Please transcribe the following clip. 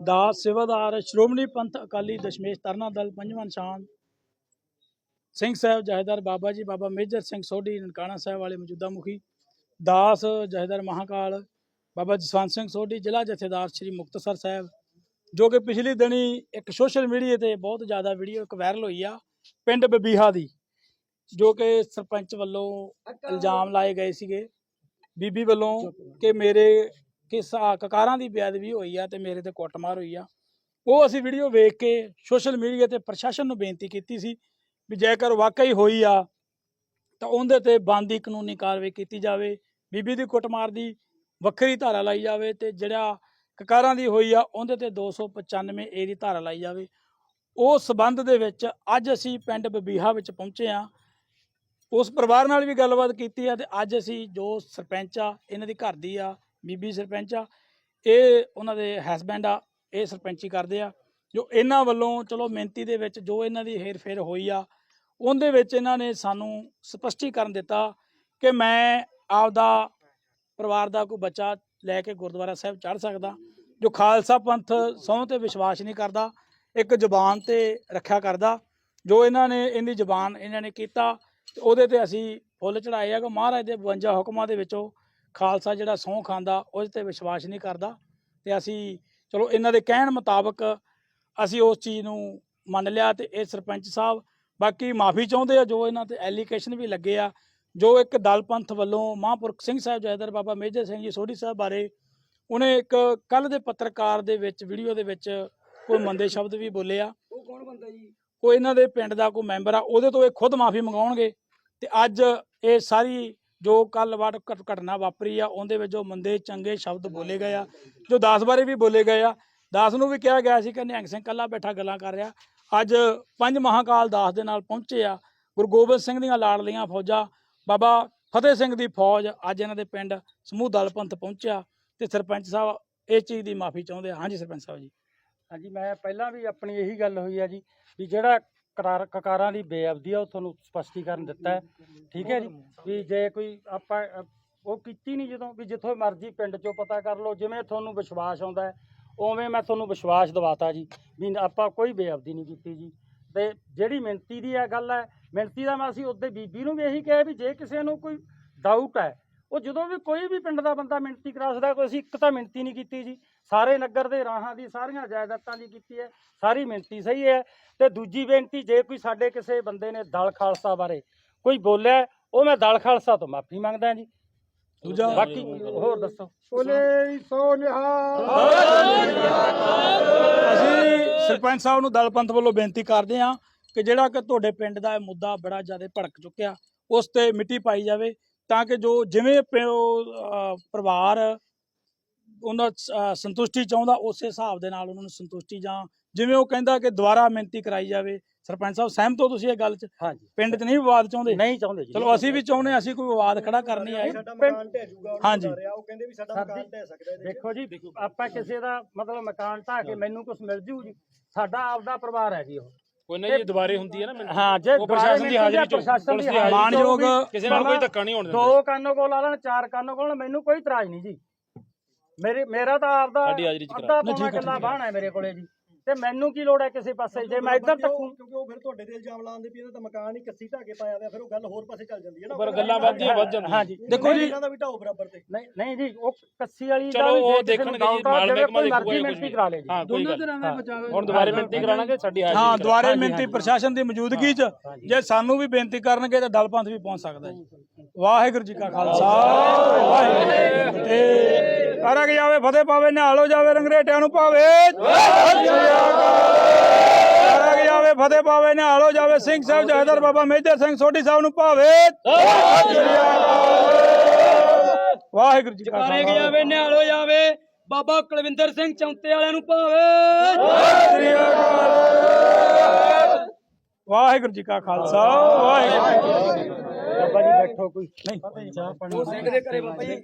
ਦਾਸ ਸੇਵਾਦਾਰ ਸ਼੍ਰੋਮਣੀ ਪੰਥ ਅਕਾਲੀ ਦਸ਼ਮੇਸ਼ ਤਰਨਾ ਦਲ ਪੰਜਵਾਂ ਨਿਸ਼ਾਨ। ਸਿੰਘ ਸਾਹਿਬ ਜਹੇਦਾਰ ਬਾਬਾ ਜੀ, ਬਾਬਾ ਮੇਜਰ ਸਿੰਘ ਸੋਢੀ, ਨਨਕਾਣਾ ਸਾਹਿਬ ਵਾਲੇ ਮੌਜੂਦਾ ਮੁਖੀ। ਦਾਸ ਜਹੇਦਾਰ ਮਹਾਕਾਲ ਬਾਬਾ ਜਸਵੰਤ ਸਿੰਘ ਸੋਢੀ, ਜ਼ਿਲ੍ਹਾ ਜਥੇਦਾਰ ਸ੍ਰੀ ਮੁਕਤਸਰ ਸਾਹਿਬ, ਜੋ ਕਿ ਪਿਛਲੀ ਦਿਨੀ ਇੱਕ ਸੋਸ਼ਲ ਮੀਡੀਆ ਤੇ ਬਹੁਤ ਜ਼ਿਆਦਾ ਵੀਡੀਓ ਇੱਕ ਵਾਇਰਲ ਹੋਈ ਆ ਪਿੰਡ ਬਬੀਹਾ ਦੀ, ਜੋ ਕਿ ਸਰਪੰਚ ਵੱਲੋਂ ਇਲਜ਼ਾਮ ਲਾਏ ਗਏ ਸੀਗੇ। ਬੀਬੀ ਵੱਲੋਂ ਕਿ ਮੇਰੇ ਕਿ ਆ ਕਕਾਰਾਂ ਦੀ ਬੇਅਦਬੀ ਹੋਈ ਆ ਤੇ ਮੇਰੇ ਤੇ ਕੁੱਟਮਾਰ ਹੋਈ ਆ। ਉਹ ਅਸੀਂ ਵੀਡੀਓ ਵੇਖ ਕੇ ਸੋਸ਼ਲ ਮੀਡੀਆ ਤੇ ਪ੍ਰਸ਼ਾਸਨ ਨੂੰ ਬੇਨਤੀ ਕੀਤੀ ਸੀ ਵੀ ਜੇਕਰ ਵਾਕਈ ਹੋਈ ਆ ਤਾਂ ਉਹਦੇ ਤੇ ਬਣਦੀ ਕਾਨੂੰਨੀ ਕਾਰਵਾਈ ਕੀਤੀ ਜਾਵੇ। ਬੀਬੀ ਦੀ ਕੁੱਟਮਾਰ ਦੀ ਵੱਖਰੀ ਧਾਰਾ ਲਾਈ ਜਾਵੇ ਤੇ ਜਿਹੜਾ ਕਕਾਰਾਂ ਦੀ ਹੋਈ ਆ ਉਹਦੇ ਤੇ 295 ਏ ਦੀ ਧਾਰਾ ਲਾਈ ਜਾਵੇ। ਉਹ ਸਬੰਧ ਦੇ ਵਿੱਚ ਅੱਜ ਅਸੀਂ ਪਿੰਡ ਬਬੀਹਾ ਵਿੱਚ ਪਹੁੰਚੇ ਆ। ਉਸ ਪਰਿਵਾਰ ਨਾਲ ਵੀ ਗੱਲਬਾਤ ਕੀਤੀ ਆ ਤੇ ਅੱਜ ਅਸੀਂ ਜੋ ਸਰਪੰਚ ਆ, ਇਹਨਾਂ ਦੀ ਘਰ ਦੀ ਆ ਬੀਬੀ ਸਰਪੰਚ ਆ। ਇਹ ਉਹਨਾਂ ਦੇ ਹਸਬੈਂਡ ਆ, ਇਹ ਸਰਪੰਚੀ ਕਰਦੇ ਆ। ਜੋ ਇਹਨਾਂ ਵੱਲੋਂ ਚਲੋ ਮਿਹਨਤੀ ਦੇ ਵਿੱਚ ਜੋ ਇਹਨਾਂ ਦੀ ਹੇਰਫੇਰ ਹੋਈ ਆ, ਉਹਦੇ ਵਿੱਚ ਇਹਨਾਂ ਨੇ ਸਾਨੂੰ ਸਪਸ਼ਟੀਕਰਨ ਦਿੱਤਾ ਕਿ ਮੈਂ ਆਪਦਾ ਪਰਿਵਾਰ ਦਾ ਕੋਈ ਬੱਚਾ ਲੈ ਕੇ ਗੁਰਦੁਆਰਾ ਸਾਹਿਬ ਚੜ ਸਕਦਾ, ਜੋ ਖਾਲਸਾ ਪੰਥ ਸਹੁੰ ਤੇ ਵਿਸ਼ਵਾਸ ਨਹੀਂ ਕਰਦਾ, ਇੱਕ ਜ਼ੁਬਾਨ ਤੇ ਰੱਖਿਆ ਕਰਦਾ। ਜੋ ਇਹਨਾਂ ਨੇ ਇਹਦੀ ਜ਼ੁਬਾਨ ਇਹਨਾਂ ਨੇ ਕੀਤਾ, ਤੇ ਉਹਦੇ ਤੇ ਅਸੀਂ ਫੁੱਲ ਚੜਾਏ ਆ ਕਿ ਮਹਾਰਾਜ ਦੇ 52 ਹੁਕਮਾਂ ਦੇ ਵਿੱਚੋਂ ਖਾਲਸਾ ਜਿਹੜਾ ਸਹੁੰ ਖਾਂਦਾ ਉਸ ਤੇ ਵਿਸ਼ਵਾਸ ਨਹੀਂ ਕਰਦਾ। ਤੇ ਅਸੀਂ ਚਲੋ ਇਹਨਾਂ ਦੇ ਕਹਿਣ ਮੁਤਾਬਕ ਅਸੀਂ ਉਸ ਚੀਜ਼ ਨੂੰ ਮੰਨ ਲਿਆ ਤੇ ਇਹ ਸਰਪੰਚ ਸਾਹਿਬ ਬਾਕੀ ਮਾਫੀ ਚਾਹੁੰਦੇ ਆ ਜੋ ਇਹਨਾਂ ਤੇ ਐਲੀਗੇਸ਼ਨ ਵੀ ਲੱਗੇ ਆ ਜੋ ਇੱਕ ਦਲ ਪੰਥ ਵੱਲੋਂ ਮਹਾਂਪੁਰਖ ਸਿੰਘ ਸਾਹਿਬ ਜੈਦਰ ਬਾਬਾ ਮੇਜਰ ਸਿੰਘ ਜੀ ਸੋਢੀ ਸਾਹਿਬ ਬਾਰੇ ਉਹਨੇ ਇੱਕ ਕੱਲ ਦੇ ਪੱਤਰਕਾਰ ਦੇ ਵਿੱਚ ਵੀਡੀਓ ਦੇ ਵਿੱਚ ਕੋਈ ਮੰਦੇ ਸ਼ਬਦ ਵੀ ਬੋਲੇ ਆ। ਉਹ ਕੌਣ ਬੰਦਾ ਜੀ? ਕੋਈ ਇਹਨਾਂ ਦੇ ਪਿੰਡ ਦਾ ਕੋਈ ਮੈਂਬਰ ਆ ਉਹਦੇ ਤੋਂ ਇਹ ਖੁਦ ਮਾਫੀ ਮੰਗਾਉਣਗੇ। ਤੇ ਅੱਜ ਇਹ ਸਾਰੀ ਜੋ ਕੱਲ ਵਾਰ ਘਟ- ਘਟਨਾ ਵਾਪਰੀ ਆ ਉਹਦੇ ਵਿੱਚ ਜੋ ਮੰਦੇ ਚੰਗੇ ਸ਼ਬਦ ਬੋਲੇ ਗਏ ਆ ਜੋ ਦਾਸ ਬਾਰੇ ਵੀ ਬੋਲੇ ਗਏ ਆ ਦਾਸ ਨੂੰ ਵੀ ਕਿਹਾ ਗਿਆ ਸੀ ਕਿ ਨਿਹੰਗ ਸਿੰਘ ਕੱਲਾ ਬੈਠਾ ਗੱਲਾਂ ਕਰ ਰਿਹਾ। ਅੱਜ ਪੰਜ ਮਹਾਕਾਲ ਦਾਸ ਦੇ ਨਾਲ ਪਹੁੰਚੇ ਆ ਗੁਰੂ ਗੋਬਿੰਦ ਸਿੰਘ ਦੀਆਂ ਲਾਡਲੀਆਂ ਫੌਜਾਂ ਬਾਬਾ ਫਤਿਹ ਸਿੰਘ ਦੀ ਫੌਜ ਅੱਜ ਇਹਨਾਂ ਦੇ ਪਿੰਡ ਸਮੂਹ ਦਲ ਪੰਥ ਪਹੁੰਚਿਆ ਤੇ ਸਰਪੰਚ ਸਾਹਿਬ ਇਹ ਚੀਜ਼ ਦੀ ਮਾਫੀ ਚਾਹੁੰਦੇ ਆ। ਹਾਂਜੀ ਸਰਪੰਚ ਸਾਹਿਬ ਜੀ। ਹਾਂਜੀ ਮੈਂ ਪਹਿਲਾਂ ਵੀ ਆਪਣੀ ਇਹੀ ਗੱਲ ਹੋਈ ਆ ਜੀ ਵੀ ਜਿਹੜਾ ਕਰਾਰ ਕਕਾਰਾਂ ਦੀ ਬੇਅਬਦੀ ਆ, ਉਹ ਤੁਹਾਨੂੰ ਸਪਸ਼ਟੀਕਰਨ ਦਿੱਤਾ ਹੈ। ਠੀਕ ਹੈ ਜੀ? ਵੀ ਜੇ ਕੋਈ ਆਪਾਂ ਉਹ ਕੀਤੀ ਨਹੀਂ ਜਦੋਂ, ਵੀ ਜਿੱਥੋਂ ਮਰਜ਼ੀ ਪਿੰਡ ਚੋਂ ਪਤਾ ਕਰ ਲਓ, ਜਿਵੇਂ ਤੁਹਾਨੂੰ ਵਿਸ਼ਵਾਸ ਆਉਂਦਾ ਹੈ, ਉਵੇਂ ਮੈਂ ਤੁਹਾਨੂੰ ਵਿਸ਼ਵਾਸ ਦਿਵਾਤਾ ਜੀ। ਵੀ ਆਪਾਂ ਕੋਈ ਬੇਅਬਦੀ ਨਹੀਂ ਕੀਤੀ ਜੀ। ਤੇ ਜਿਹੜੀ ਮਿਹਨਤੀ ਦੀ ਇਹ ਗੱਲ ਹੈ ਮਿਹਨਤੀ ਦਾ ਮੈਂ ਅਸੀਂ ਉਹਦੇ ਬੀਬੀ ਨੂੰ ਵੀ ਇਹੀ ਕਿਹਾ ਵੀ ਜੇ ਕਿਸੇ ਨੂੰ ਕੋਈ ਡਾਊਟ ਹੈ, ਉਹ ਜਦੋਂ ਵੀ ਕੋਈ ਵੀ ਪਿੰਡ ਦਾ ਬੰਦਾ ਮਿਹਨਤੀ ਕਰਾ ਸਕਦਾ, ਕੋਈ ਅਸੀਂ ਇੱਕ ਤਾਂ ਮਿਹਨਤੀ ਨਹੀਂ ਕੀਤੀ ਜੀ। ਸਾਰੇ ਨਗਰ ਦੇ ਰਾਹਾਂ ਦੀ ਸਾਰੀਆਂ ਜਾਇਦਾਦਾਂ ਦੀ ਕੀਤੀ ਹੈ ਸਾਰੀ ਮਿਹਨਤੀ ਸਹੀ ਹੈ ਤੇ ਦੂਜੀ ਬੇਨਤੀ ਜੇ ਕੋਈ ਸਾਡੇ ਕਿਸੇ ਬੰਦੇ ਨੇ ਦਲ ਖਾਲਸਾ ਬਾਰੇ ਕੋਈ ਬੋਲਿਆ ਉਹ ਮੈਂ ਦਲ ਖਾਲਸਾ ਤੋਂ ਮਾਫੀ ਮੰਗਦਾ ਜੀ। ਦੂਜਾ? ਬਾਕੀ ਹੋਰ ਦੱਸੋ। ਬੋਲੇ ਸੋ ਨਿਹਾਲ। ਅਸੀਂ ਸਰਪੰਚ ਸਾਹਿਬ ਨੂੰ ਦਲ ਪੰਥ ਵੱਲੋਂ ਬੇਨਤੀ ਕਰਦੇ ਹਾਂ ਕਿ ਜਿਹੜਾ ਕਿ ਤੁਹਾਡੇ ਪਿੰਡ ਦਾ ਇਹ ਮੁੱਦਾ ਬੜਾ ਜ਼ਿਆਦਾ ਭੜਕ ਚੁੱਕਿਆ ਉਸ ਤੇ ਮਿੱਟੀ ਪਾਈ ਜਾਵੇ ਤਾਂ ਕਿ ਜੋ ਜਿਵੇਂ ਪਰਿਵਾਰ ਉਹਨਾਂ ਸੰਤੁਸ਼ਟੀ ਚਾਹੁੰਦਾ ਉਸੇ ਹਿਸਾਬ ਦੇ ਨਾਲ ਉਹਨਾਂ ਨੂੰ ਸੰਤੁਸ਼ਟੀ ਜਾਂ ਜਿਵੇਂ ਉਹ ਕਹਿੰਦਾ ਕਿ ਦੁਬਾਰਾ ਮਿਹਨਤੀ ਕਰਾਈ ਜਾਵੇ ਸਰਪੰਚ ਸਾਹਿਬ ਸਹਿਮਤ ਹੋ ਤੁਸੀਂ ਇਹ ਗੱਲ 'ਚ? ਹਾਂਜੀ। ਪਿੰਡ 'ਚ ਨਹੀਂ ਵਿਵਾਦ ਚਾਹੁੰਦੇ? ਨਹੀਂ ਚਾਹੁੰਦੇ ਜੀ। ਚਲੋ ਅਸੀਂ ਵੀ ਚਾਹੁੰਦੇ ਅਸੀਂ ਕੋਈ ਵਿਵਾਦ ਖੜਾ ਕਰਨੀ ਆਏ ਹਾਂਜੀ। ਹਾਂਜੀ ਉਹ ਕਹਿੰਦੇ ਵੀ ਸਾਡਾ ਸਾਡੀ- ਮਕਾਨ ਢਹਿ ਸਕਦਾ ਇਹਦੇ 'ਚ। ਦੇਖੋ ਜੀ ਆਪਾਂ ਕਿਸੇ ਦਾ ਮਤਲਬ ਮਕਾਨ ਢਾਹ ਕੇ ਮੈਨੂੰ ਕੁਝ ਮਿਲ ਜੂ ਜੀ ਸਾਡਾ ਆਪਦਾ ਪਰਿਵਾਰ ਹੈ ਜੀ ਉਹ। ਕੋਈ ਨਾ ਜੀ ਦੁਬਾਰੇ ਹੁੰਦੀ ਹੈ ਨਾ ਮੈਨੂੰ। ਹਾਂ ਜੇ ਪ੍ਰਸ਼ਾਸਨ ਦੀ ਹਾਜ਼ਰੀ ਚ ਪ੍ਰਸ਼ਾਸਨ ਦੀ ਮਾਨਯੋਗ। ਕਿਸੇ ਨਾਲ ਕੋਈ ਧੱਕਾ ਨਹੀਂ ਹੋਣ ਦਿੰਦੇ। ਦੋ ਕੰਨੋਂ ਕੋਲ ਲਾ ਲੈਣ ਚਾਰ ਕੰਨੋਂ ਕੋਲ ਮੈਨੂੰ ਕੋਈ ਇਤਰਾਜ਼ ਨਹੀਂ ਜੀ। ਮੇਰੇ ਮੇਰਾ ਤਾਂ ਆਪਦਾ ਸਾਡੀ ਹਾਜ਼ਰੀ ਚ ਕਰਾ। ਅੱਧਾ ਨਹੀਂ, ਪੌਣਾ ਠੀਕ ਹੈ, ਕਿੱਲਾ ਠੀਕ ਹੈ। ਬਾਹਣਾ ਹੈ ਮੇਰੇ ਕੋਲੇ ਜੀ। ਤੇ ਮੈਨੂੰ ਕੀ ਲੋੜ ਹੈ ਕਿਸੇ ਪਾਸੇ? ਜੇ ਮੈਂ ਇੱਧਰ ਕਿਉਂਕਿ ਉਹ- ਤੱਕੂ ਕਿਉਂਕਿ ਉਹ ਫਿਰ ਤੁਹਾਡੇ ਤੇ ਇਲਜ਼ਾਮ ਲਾਉਂਦੇ ਵੀ ਇਹਦਾ ਤਾਂ ਮਕਾਨ ਹੀ ਕੱਸੀ ਕੇ ਪਾਇਆ ਹੋਇਆ ਫਿਰ ਉਹ ਗੱਲ ਹੋਰ ਪਾਸੇ ਚੱਲ ਜਾਂਦੀ ਹੈ ਨਾ। ਪਰ ਗੱਲਾਂ ਵੱਧਦੀਆਂ ਵੱਧ ਜਾਂਦੀਆਂ। ਹਾਂਜੀ। ਦੇਖੋ ਜੀ- ਇਹਨਾਂ ਦਾ ਵੀ ਢਾਓ ਬਰਾਬਰ ਤੇ। ਨਹੀਂ ਨਹੀਂ ਜੀ ਉਹ ਕੱਸੀ ਵਾਲੀ ਚਲੋ ਦਾ ਵੀ ਉਹ ਨੂੰ ਦੇਖਣਗੇ ਜੀ, ਮਾਲ ਮਹਿਕਮਾ ਕੋਈ ਦੇਖੂਗਾ ਮਿਹਨਤੀ ਕੁਝ। ਕਰਾ ਲੇ ਜੀ। ਹਾਂ ਕੋਈ ਗੱਲ ਹਾਂ। ਹੁਣ ਦੁਬਾਰੇ ਮਿਹਨਤੀ ਕਰਾਣਗੇ ਸਾਡੀ ਹਾਜ਼ਰੀ ਹਾਂ ਚ ਦੁਆਰੇ ਹਾਂਜੀ। ਪ੍ਰਸ਼ਾਸਨ ਦੀ ਮੌਜੂਦਗੀ 'ਚ ਜੇ ਸਾਨੂੰ ਵੀ ਬੇਨਤੀ ਕਰਨਗੇ ਤਾਂ ਦਲ ਪੰਥ ਵੀ ਪਹੁੰਚ ਸਕਦਾ ਜੀ। ਵਾਹਿਗੁਰੂ ਜੀ ਕਾ ਖਾਲਸਾ। ਵਾਹਿਗੁਰੂ ਜੀ ਕੀ ਫਤਿਹ। ਕਰਗ ਜਾਵੇ ਫਤਿਹ ਪਾਵੇ ਨਿਹਾਲੋ ਜਾਵੇ ਰੰਗਰੇਟਿਆਂ ਨੂੰ ਭਾਵੇ ਕਰਗ ਜਾਵੇ ਫਤਿਹ ਪਾਵੇ ਨਿਹਾਲੋ ਜਾਵੇ ਸਿੰਘ ਸਾਹਿਬ ਜਹਦਰ ਬਾਬਾ ਮੇਜਰ ਸਿੰਘ ਸੋਢੀ ਸਾਹਿਬ ਨੂੰ ਭਾਵੇ ਵਾਹਿਗੁਰੂ ਜੀ ਕਾ ਕਾਰੇ ਖਾਲਸਾ। ਜਾਵੇ ਨਿਹਾਲੋ ਜਾਵੇ ਬਾਬਾ ਕੁਲਵਿੰਦਰ ਸਿੰਘ ਚੌਂਤੇ ਵਾਲਿਆਂ ਨੂੰ ਭਾਵੇ ਵਾਹਿਗੁਰੂ ਜੀ ਕਾ ਖਾਲਸਾ ਵਾਹਿਗੁਰੂ ਜੀ ਕੀ ਫਤਿਹ। ਬਾਬਾ ਜੀ ਬੈਠੋ ਕੋਈ। ਨਹੀਂ ਸਿੰਘ ਦੇ ਘਰੇ ਬਾਬਾ ਜੀ।